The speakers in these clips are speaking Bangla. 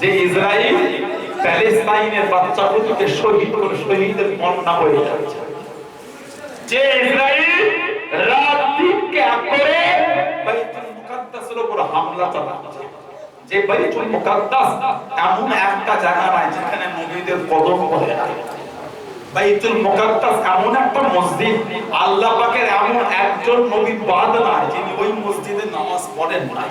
যে ইসরায়েল প্যালেস্তাইনের বাচ্চাগুলোকে শহীদ করে শহীদের কন্যা হয়ে যাচ্ছে। যে ইসরায়েল রাত করে উপর হামলা চালাচ্ছে। যে মুকাদ্দাস এমন একটা জায়গা নাই যেখানে নবীদের কদম পড়ে বাইতুল মুকাদ্দাস এমন একটা মসজিদ, আল্লাহ পাকের এমন একজন নবী বাদ নাই যিনি ওই মসজিদে নামাজ পড়েন নাই।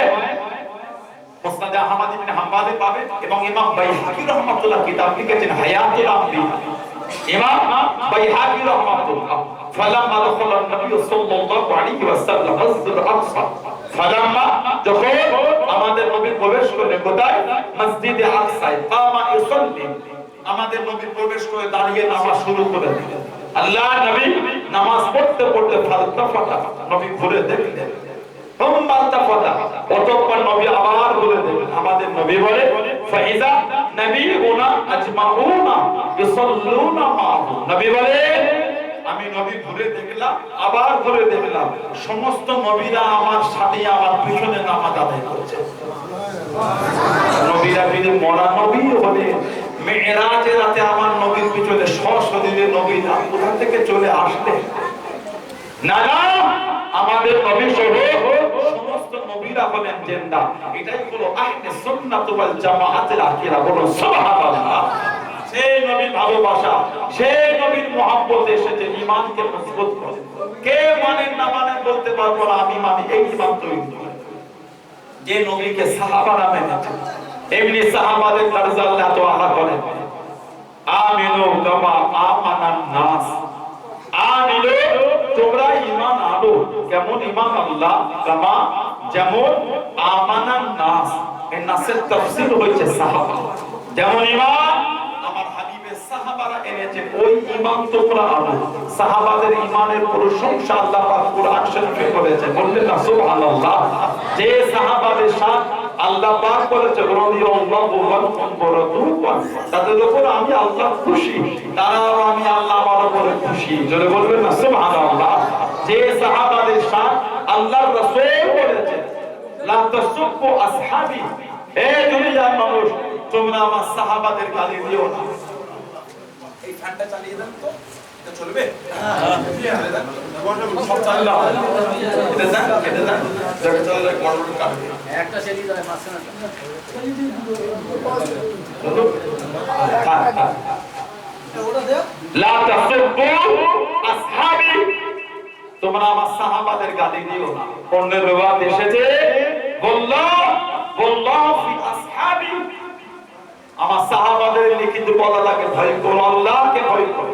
আহমদ ইবনে হাম্বালে পাবে এবং ইমাম বাইহাকি রাহমাতুল্লাহ কিতাব লিখেছেন, হায়াতুল আম্বিয়া ইমাম বাইহাকি রাহমাতুল্লাহ, ফালাম্মা দখল নবী সাল্লাল্লাহু আলাইহি ওয়াসাল্লাম মসজিদ আকসা। ফালাম্মা যখন আমাদের নবী প্রবেশ করলেন, কোথায়? মসজিদে আকসায়। কামা ইউসাল্লি। আমাদের নবী প্রবেশ করে দাঁড়িয়ে নামাজ শুরু করে দিলেন। আল্লাহ নবী নামাজ পড়তে পড়তে ফালতাফাতা নবী ঘুরে দেখলেন। অতঃপর নবী আবার বলে সমস্ত নবীরা আমার সাথে আমার পিছনে নামাজ আদায় করছে। নবীরা যদি মরা নবী হলে, মেয়েরাজের রাতে আমার নবীর পিছনে সশরীরে নবীরা কোথা থেকে চলে আসলে? না না। আমাদের নবী সহ সমস্ত নবীরা হলেন জেন্দা। এটাই হলো আহলে সুন্নাত ওয়াল জামাআতের আকিরা বলো সুবহানাল্লাহ। সেই নবীর ভালোবাসা, সেই নবীর মহব্বত এসেছে ঈমানকে মজবুত করে। কে মানেন না মানেন বলতে পারব না, আমি মানি এই ঈমান তৈরি করে যে নবীকে সাহাবারা মেনেছে এমনি সাহাবাদের দরজা আল্লাহ তো আল্লাহ করেন আমিনু কামা আমানান নাস। আনিলো তোমরা ঈমান আনো। কেমন ঈমান আল্লাহ? কামা যেমন আমানান নাস। এই নাসের তাফসীর হয়েছে সাহাবা। যেমন ঈমান আমার হাবিবের সাহাবারা এনেছে। ওই ঈমান তোমরা আনো। সাহাবাদের ঈমানের প্রশংসা আল্লাহ পাক কুরআন শরীফে করেছে। বললেন না, সুবহানাল্লাহ। যে সাহাবাদের সাথে আল্লাহ পাক বলেছে তাদের উপর আমি আল্লাহ খুশি, তারাও আমি আল্লাহ আমার উপরে খুশি। জোরে বলবেন না, সুবহানাল্লাহ। যে সাহাবাদের সাথে আল্লাহর রাসূল বলেছে, লা তাসুব্বু আসহাবি। হে দুনিয়ার মানুষ, তোমরা আমার সাহাবাদের গালি দিও না। এই ফ্যানটা চালিয়ে দেন তো। এটা চলবে? তোমরা আমার সাহাবাদের গালি দিও না। অন্যের বিবাদ এসেছে। বলল বলল আমার সাহাবাদের লিখিত বলা লাগে ভয় করো আল্লাহকে ভয় করো।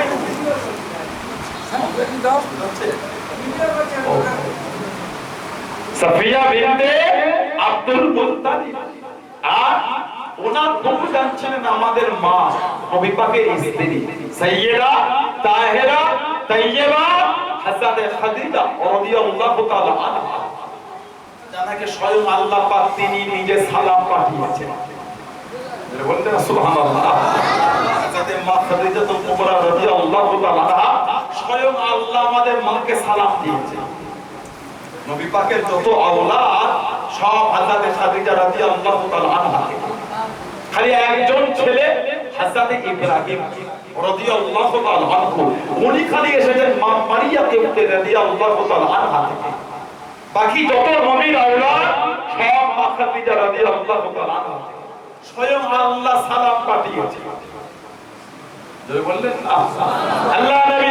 সাফিয়া বিনতে আব্দুল মুত্তালিব। আর ওনার বহু জানছিলেন আমাদের মা নবী পাকের স্ত্রী। সাইয়্যিদা তাহেরা, তাইয়্যিবা, হাসানে খাদিজা রাদিয়াল্লাহু তাআলা আনহা। জানাকে স্বয়ং আল্লাহ পাক তিনি নিজে সালাম পাঠিয়েছেন। বলতে সুবহানাল্লাহ। হযরতে মা খাদিজাতুল কুবরা রাদিয়াল্লাহু তাআলা আনহা স্বয়ং আল্লাহ আমাদের মাকে সালাম দিয়েছে। নবী পাকের যত আওলাদ, সব তাআলা খালি একজন ছেলে ইব্রাহিম রাদিয়াল্লাহু তাআলা আনহু। উনি খালি এসেছেন মা রাদিয়াল্লাহু তাআলা আনহা থেকে। বাকি যত নবীর আওলাদ, সব মা খাদিজা রাদিয়াল্লাহু তাআলা আনহা স্বয়ং আল্লাহ সালাম পাঠিয়েছে। বললেন আল্লাহ নবী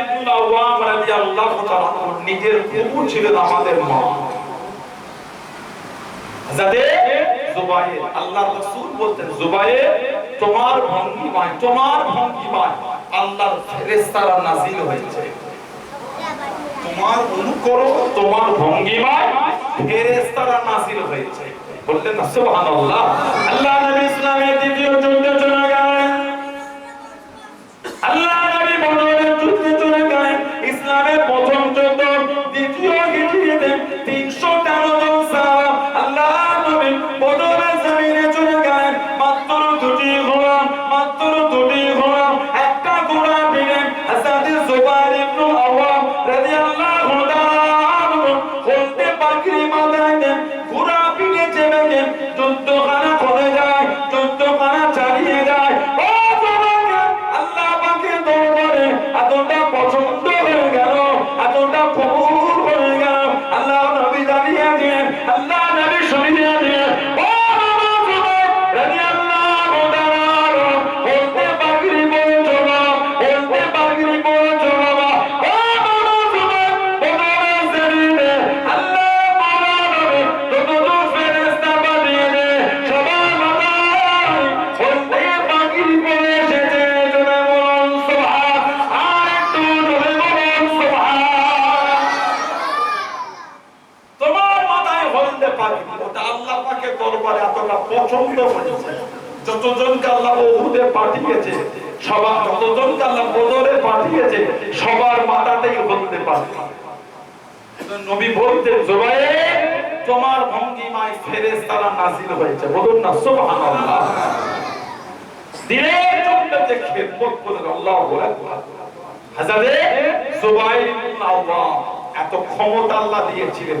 ইবনে আওয়াম রাদিয়াল্লাহু তাআলা নিজের ছিলেন আমাদের মা। আল্লাহর রাসূল বলতেন তোমার ভঙ্গিমায়, তোমার আল্লাহর ফেরেশতারা নাযিল হয়েছে। তোমার অনুকরণ, তোমার ভঙ্গিমায় ফেরেশতারা নাযিল হয়েছে। বললেন সুবহানাল্লাহ। আল্লাহ নবী ইসলামের দ্বিতীয় চলে গেলেন আল্লাহ নবী পছন্দ হয়েছে যতজনকে আল্লাহ ওহুদে পাঠিয়েছে, সবার যতজনকে আল্লাহ বদরে পাঠিয়েছে, সবার মাথাতেই হলদে পাগড়ি নবী বলতেন জুবাইর তোমার ভঙ্গিমায় ফেরেশতারা নাযিল হয়েছে। বলুন না, সুবহানাল্লাহ। আল্লাহু এত ক্ষমতা আল্লাহ দিয়েছিলেন।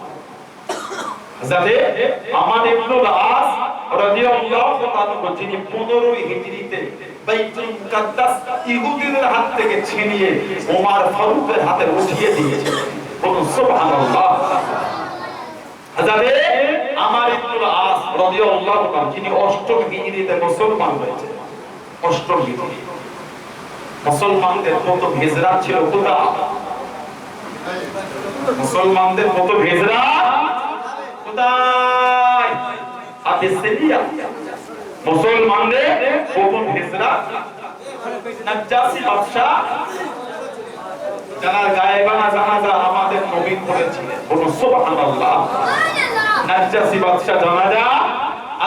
ইবনুল আস রাদিয়াল্লাহু তাআলা আনহু 15 হিজরিতে বাইতুল মুকাদ্দাস ইহুদিদের হাত থেকে ছিনিয়ে ওমর ফারুকের হাতে উঠিয়ে দিয়েছিলেন বলুন, সুবহানাল্লাহ। হযরতে আমার ইবনুল আস রাদিয়াল্লাহু তাআলা, যিনি অষ্টম হিজরিতে মুসলমান হয়েছে অষ্টম বিধি মুসলমানদের কত ভেজরা ছিল কোথা মুসলমানদের কত ভেজরা কোথায় আবিসিনিয়া মুসলমানদের কত ভেজরা নাজ্জাসি গায়েবানা জানাজা আমাদের করেছিলেন। বলুন, সুবহানাল্লাহ। নাজ্জাসি বাদশাহ জানাজা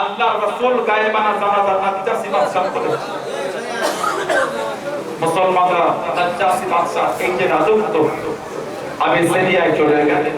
আল্লাহ রাসূল জানাজা নাজ্জাসি বাদশাহ করেছেন মুসলমানরা নাজ্জাসি বাদশাহ এই যে রাজত্ব, আমি সিরিয়ায় চলে গেলেন।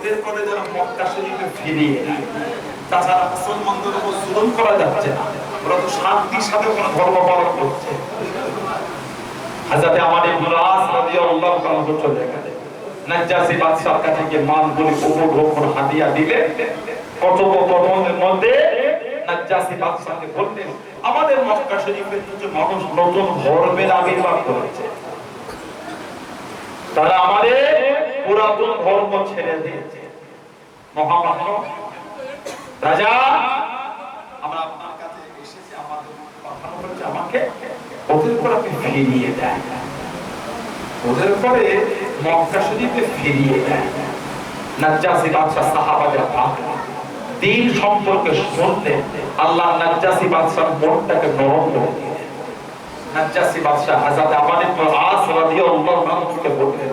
ওদের করে যেন মক্কা শরীফে ফিরিয়ে নেয় তাছাড়া মুসলমানদের উপর জুলুম করা যাচ্ছে না। ওরা তো শান্তির সাথে কোনো ধর্ম পালন করছে। হাজরাতে আমার নাজ্জাসি বাদশার কাছে গিয়ে দিলে মধ্যে নাজ্জাসি বাদশাকে বললেন, আমাদের মক্কা শরীফের কিছু মানুষ নতুন ধর্মের আবির্ভাব করেছে। তারা আমাদের পুরাতন ধর্ম ছেড়ে দিয়েছে। মহামান্য রাজা, আমরা আপনার কাছে এসেছি, আমাদের পাঠানো হয়েছে আমাকে ওদের উপর আপনি ফিরিয়ে দেন। ওদের পরে মক্কা শরীফে ফিরিয়ে দেন। নাজ্জাসি সাহাবাদের দিন সম্পর্কে শুনলে আল্লাহ নাজ্জাসি মনটাকে নরম করে নাজ্জাসি আমাদের আস বললেন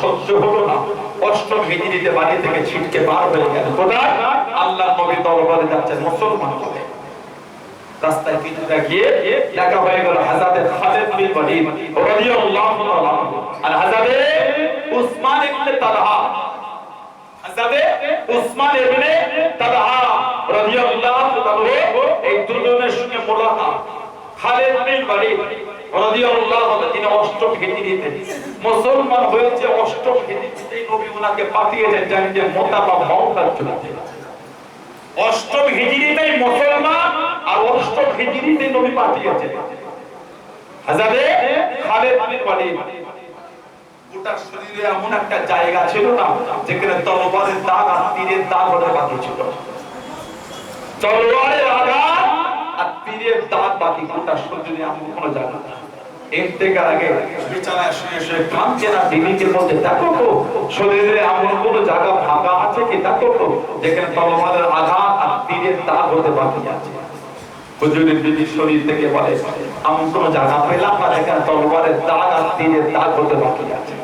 সহ্য হলো না। অষ্টম হিজড়িতে বাড়ি থেকে ছিটকে বার হয়ে গেল। কোথায়? আল্লাহ নবী দরবারে যাচ্ছেন মুসলমান বলে রাস্তায় কিছুটা গিয়ে দেখা হয়ে গেল হাজাদে খালেদ বিন আর হাজাদে উসমান ইবনে তালহা। হাজাদে উসমান ইবনে তালহা রাদিয়াল্লাহু তাআলা এই দুজনের সঙ্গে মোলাকাত। খালেদ বিন ওয়ালিদ রাদিয়াল্লাহু তাআলা তিনি অষ্টম হিজরিতে মুসলমান হয়েছে অষ্টম হিজরিতে নবী ওনাকে পাঠিয়েছেন জানেন যে মোতা বা মাওতার জন্য অষ্টম হিজরিতেই মুসলমান আর অষ্টম হিজরিতে নবী পাঠিয়েছেন। খালেদ বিন ওয়ালিদ শরীরে এমন একটা জায়গা ছিল না, যেখানে দাগ আর তীরের দাগ বাকি ছিল। আঘাত আর তীরের দাগ বাকি শরীরে এমন কোনো জায়গা না। আছে কি? তো, যেখানে আঘাত আর তীরের দাগ হতে বাকি আছে। শরীর বলে এমন কোনো জায়গা পেলাম না যেখানে তলোয়ারের দাগ আর তীরের দাগ হতে বাকি আছে।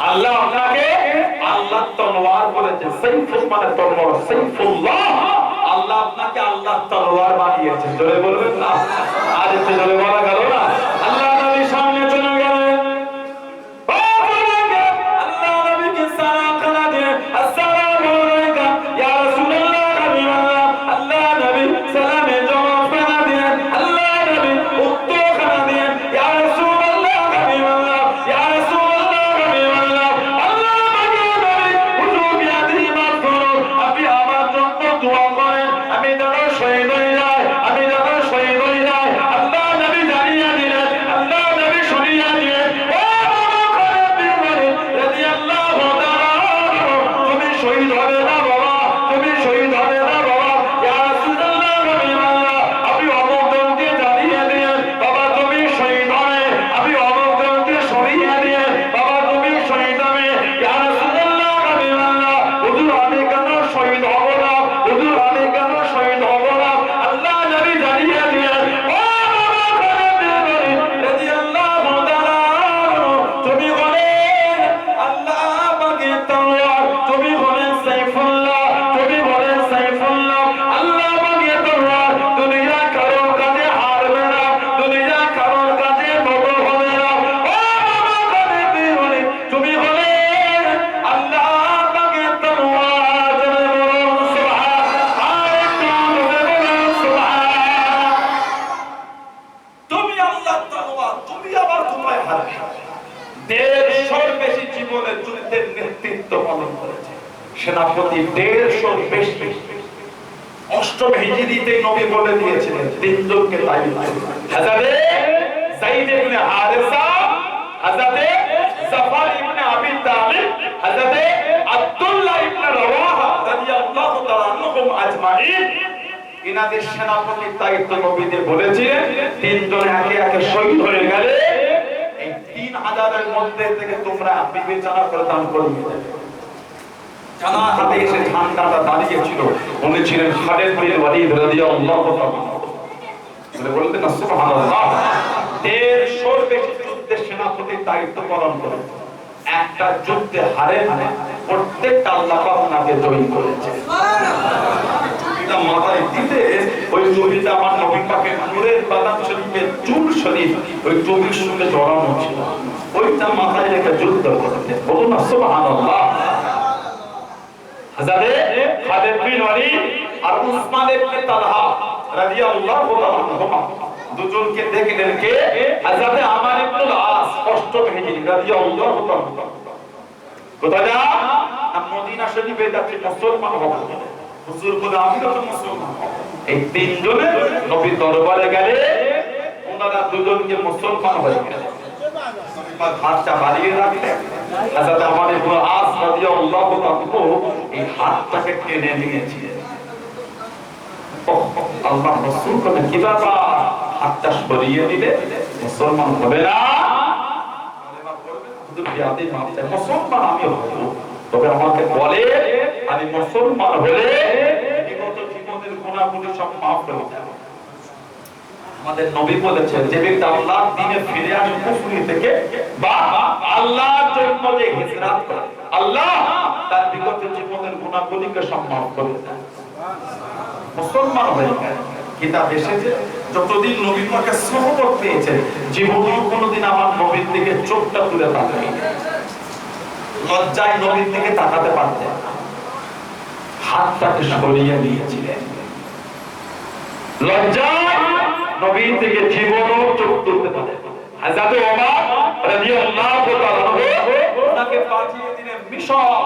আল্লাহ আপনাকে আল্লাহ তলোয়ার বলেছে সাইফুল মানে তলোয়ার, সাইফুল্লাহ। আল্লাহ আপনাকে আল্লাহ তলোয়ার বানিয়েছে জোরে বলবেন না? আর একটু জোরে বলা গেল? সেনাপতির দায়িত্ব বলেছিলেন, তিনজন একে একে শহীদ হয়ে গেলে এই তিন হাজারের মধ্যে থেকে তোমরা বিবেচনা করে দান করবে জানার হাতে এসে ঠান্ডাটা দাঁড়িয়েছিল উনি ছিলেন খালেদ বিন ওয়ালিদ রাদিয়াল্লাহু তাআলা বলে বলতেন না, সুবহানাল্লাহ। দেড়শোর বেশি যুদ্ধের সেনাপতির দায়িত্ব পালন করেন একটা যুদ্ধে হারে হারে প্রত্যেকটা আল্লাহ পাক ওনাকে জয়ী করেছে। মাথায় দিতে ওই টুপিটা আমার নবী পাকের নূরের বাদাম শরীফের চুল শরীফ, ওই টুপির সঙ্গে জড়ানো ছিল। ওইটা মাথায় রেখে যুদ্ধ করতে। বলুন না, সুবহানাল্লাহ। হাজারে খালিদ বিন ওয়ালিদ আর উসমান ইবনে তালহা দুজনকে দেখলেন কে? আমার যা? মদিনা শরীফে যাচ্ছে মুসলমান হব হুজুর বলে, আমি তো মুসলমান এই তিনজনে নবীর দরবারে গেলে ওনারা দুজনকে মুসলমান হয়ে গেলেন হাতটা বাড়িয়ে এই হাতটাকে টেনে নিয়েছিলেন। আল্লাহ রাসূল বলেন কি ব্যাপার হাতটা সরিয়ে দিলে মুসলমান হবে না। বলে আমাদের নবী বলেছেন যে ব্যক্তি আল্লাহ দিনে ফিরে আসে কুফরি থেকে, বা আল্লাহর আল্লাহ তার বিগত জীবনের গুণাগুলিকে সম্মান করে মুসলমান হয়ে কিতাব এসেছে। যতদিন নবী পাকে সহবত পেয়েছে জীবনেও কোনোদিন আমার নবীর দিকে চোখটা তুলে তাকাই লজ্জায় নবীর দিকে তাকাতে পারতেন হাতটাকে সরিয়ে নিয়েছিলেন। লজ্জায় নবীর থেকে জীবনও চোখ তুলতে পারে হাজাতে ওমর রাদিয়াল্লাহু তাআলা ওনাকে পাঠিয়ে দিলেন মিশর।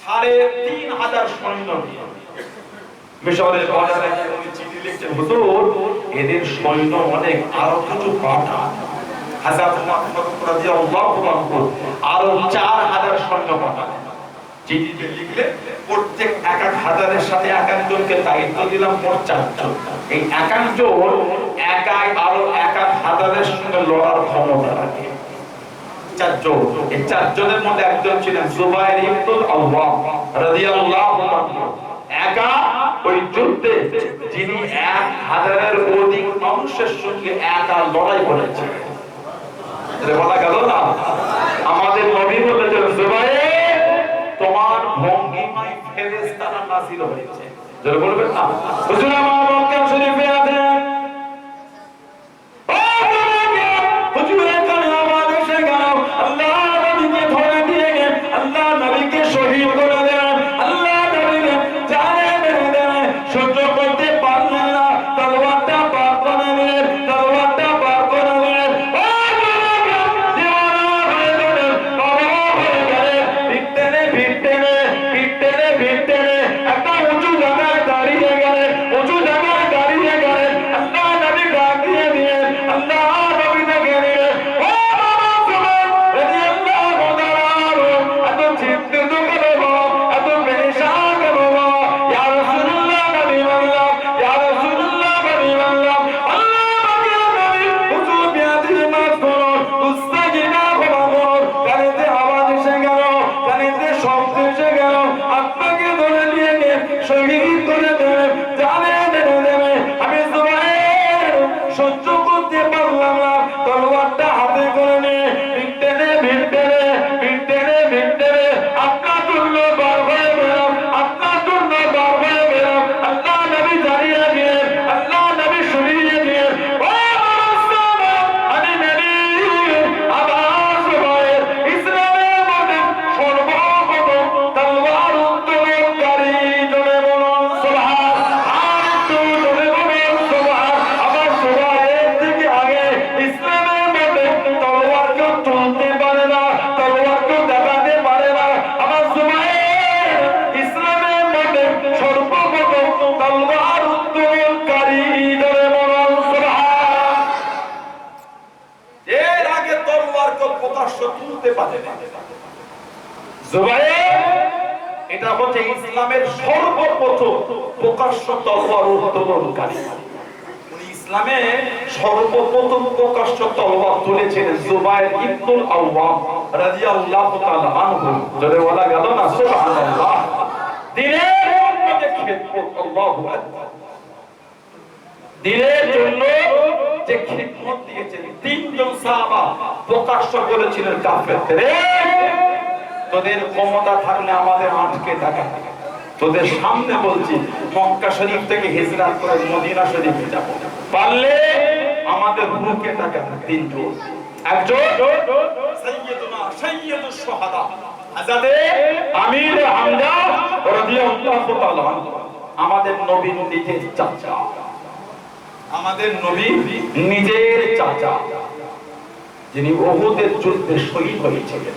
সাড়ে তিন হাজার সৈন্য নিয়ে। মিশরের গিয়ে উনি চিঠি লিখছেন হুজুর, এদের সৈন্য অনেক, আরও কিছু পাঠান হাজার রাদিয়াল্লাহু আনহু, আরও চার হাজার সৈন্য পাঠালেন চিঠিতে লিখলে প্রত্যেক এক এক হাজারের সাথে এক একজনকে দায়িত্ব দিলাম, মোট চারজন। এই এক একজন একাই আরও এক এক হাজারের সঙ্গে লড়ার ক্ষমতা রাখে। চারজন, এই চারজনের মধ্যে একজন ছিলেন জুবাইর ইবনুল আওয়াম রাদিয়াল্লাহু আনহু। একা ওই যুদ্ধে যিনি এক হাজারের অধিক মানুষের সঙ্গে একা লড়াই করেছে বলা গেল না? আমাদের নবী বলেছেন জুবাই তোমার ভঙ্গিমায় ফেরেস্তারা নাযিল হয়েছে। বলবেন না? হুজুর আমার মক্কা শরীফে ইসলামের সর্বপ্রথম প্রকাশ্য তলোয়ার উত্তোলনকারী। উনি ইসলামে সর্বপ্রথম প্রকাশ্য তলোয়ার তুলেছিলেন জুবাইর ইবনুল আওয়াম রাদিয়াল্লাহু তাআলা আনহু। জোরে বলা গেল না, সুবহানাল্লাহ। দিনের যে খেদমত, আল্লাহু দিনের জন্য যে খিদমত দিয়েছেন, তিনজন সাহাবা প্রকাশ্য করেছিলেন কাফেরদের। তোদের ক্ষমতা থাকলে আমাদের আটকে থাকা তোদের সামনে বলছি, মক্কা শরীফ থেকে হিজরাত করে মদিনা শরীফে যাব। পারলে আমাদের বুকে থাকা তিনজন একজন? আমির রাদিয়াল্লাহু তাআলা আমাদের নবীর নিজের চাচা। আমাদের নবী নিজের চাচা। যিনি ওহুদের যুদ্ধে শহীদ হয়েছিলেন।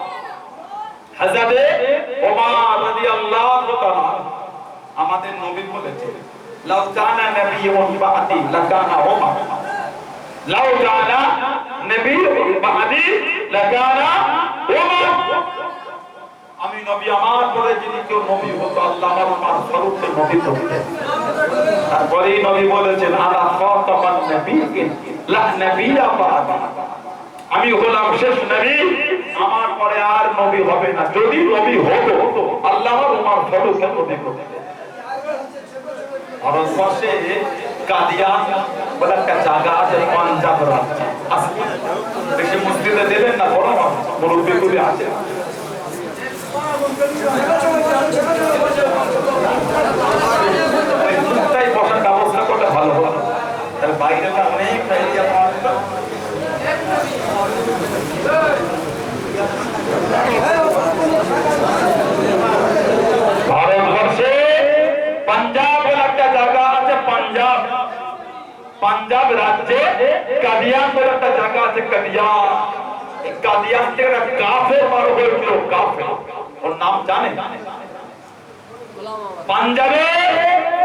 হযরতে ওমর রাদিয়াল্লাহু তাআলা আমাদের নবী বলেছেন লাউ কানা নাবিয়্যুন বাদি লাকানা ওমর। লাউ কানা নাবিয়্যুন বাদি লাকানা ওমর। আমি নবী আমার পরে যদি কেউ নবী হতো আল্লাহ আমার আমার স্বরূপে নবী হতেন তারপরেই নবী বলেছেন আলা খাতামান নাবিয়্যিন লা নাবিয়্যা বাদি আমি হলাম শেষ নবী। আমার পরে আর নবী হবে না। যদি নবী হতো, আল্লাহ আমার স্বরূপে নবী হতেন ভারতবর্ষে কাদিয়ান বলে একটা জায়গা আছে পাঞ্জাব রাজ্যে মসজিদে দেবেন না, বড় মুরব্বীগুলি আছে। ব্যবস্থা করলে ভালো হতো তাহলে বাইরেটা অনেক ভারতবর্ষে পাঞ্জাব একটা জায়গা আছে পাঞ্জাব পাঞ্জাব রাজ্যে কাদিয়ান একটা জায়গা আছে কাদিয়ান কাদিয়ান থেকে একটা কাফের বার হয়েছিল কাফের ওর নাম জানে পাঞ্জাবে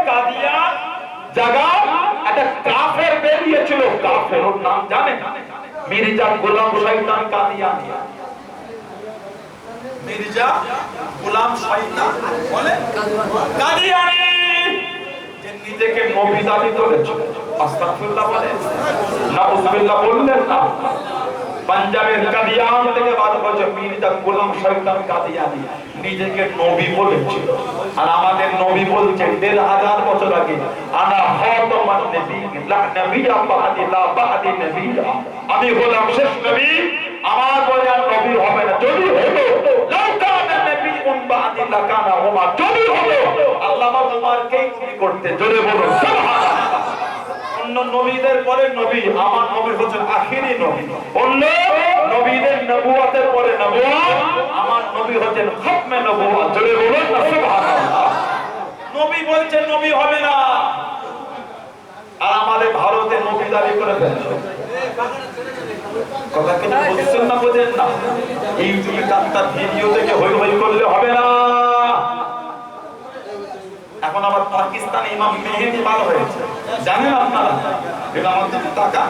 কাদিয়ান জায়গা একটা কাফের বেরিয়েছিল কাফের ওর নাম জানে মির্জা গোলাম শৈতান কাদিয়ানি মির্জা গোলাম শয়তান বলে? কাদিয়ানি যে নিজেকে নবী দাবি করেছিল আস্তাগফিরুল্লাহ বলে। নাউজুবিল্লাহ বললেন না। পাঞ্জাবের কাদিয়ান থেকে বাদ হয়েছে মির্জা গোলাম শয়তান কাদিয়ানি নিজেকে নবী বলেছিল। আর আমাদের নবী বলছেন, দেড় হাজার বছর আগে, আনা খাতামান নবী, লা নবিয়্যা বাদি, লা বাদি নবিয়্যা আমি হলাম শেষ নবী, আমার পরে আর নবী হবে না, যদি হতো, লাউ কানা নবিয়্যুন বাদি, লা কানা ওমর যদি হতো আল্লাহ ওমরকেই নবী করতে জোরে বলুন অন্য নবীদের পরে নবী, আমার নবী হচ্ছেন আখিরি নবী। অন্য নবীদের নবুয়াতের পরে নবুয়াত, আমার নবী হচ্ছেন খতমে নবুয়াত। জোরে বলুন না, সুবহানাল্লাহ। নবী বলছেন নবী হবে না। আর আমাদের ভারতে নবী দাবি করে ফেলছে। কথা কি বুঝছেন না বোঝেন না? ইউটিউবে তার ভিডিও থেকে হই হই করলে হবে না। এখন আবার পাকিস্তানে ইমাম মেহেদি বার হয়েছে। জানেন আপনারা? এটা আমার দিকে টাকা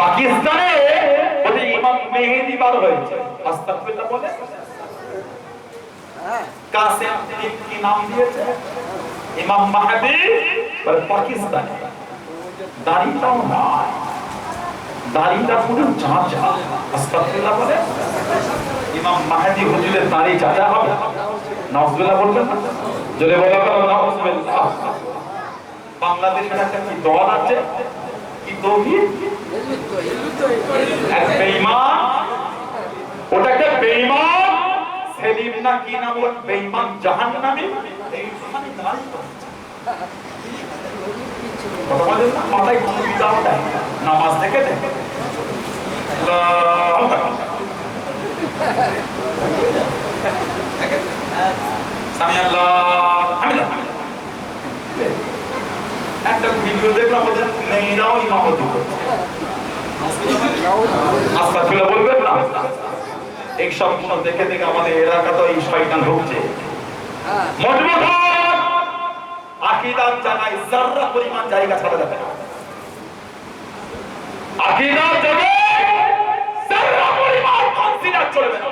পাকিস্তানে ইমাম মেহেদি বার হয়েছে। আস্তাগফিরুল্লাহ বলে। কাসেম তিনি কি নাম দিয়েছে ইমাম মাহদি? বলে পাকিস্তানে। দাড়িটাও নাই। দাড়িটা পুরো ঝাঁঝা। আস্তাগফিরুল্লাহ বলে। ইমাম মাহাদি হুজুরের দাঁড়িয়ে চাচা হবে। নজরুল্লাহ বলবেন না? জোরে বলা করো নজরুল্লাহ বাংলাদেশের একটা কি দল আছে? কি তৌহিদ? এক বেঈমান। ওটা একটা বেঈমান। সেলিম না কি নাম ওর? বেঈমান জাহান্নামী। মাথায় কোনো বিদাও নামাজ থেকে দেখে আল্লাহু। সামি আল্লাহ হামিদা একটা ভিডিও দেখলাম ওদের মেয়েরাও ইমামতি করছে বলবেন না এইসব সব দেখে দেখে আমাদের এলাকা তো এই শয়তান ঢুকছে মজবুত আকিদার জায়গায় যাররা পরিমাণ জায়গা ছাড়া যাবে না আকিদার জায়গায় যাররা পরিমাণ কনসিডার চলবে না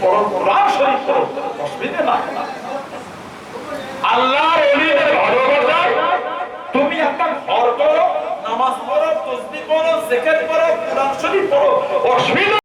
পড়ো, কোরআন পড়ো, তুমি একটা ঘর করো নামাজ পড়ো তসবিহ পড়ো জিকির করো কোরআন শরীফ পড়ো অসুবিধা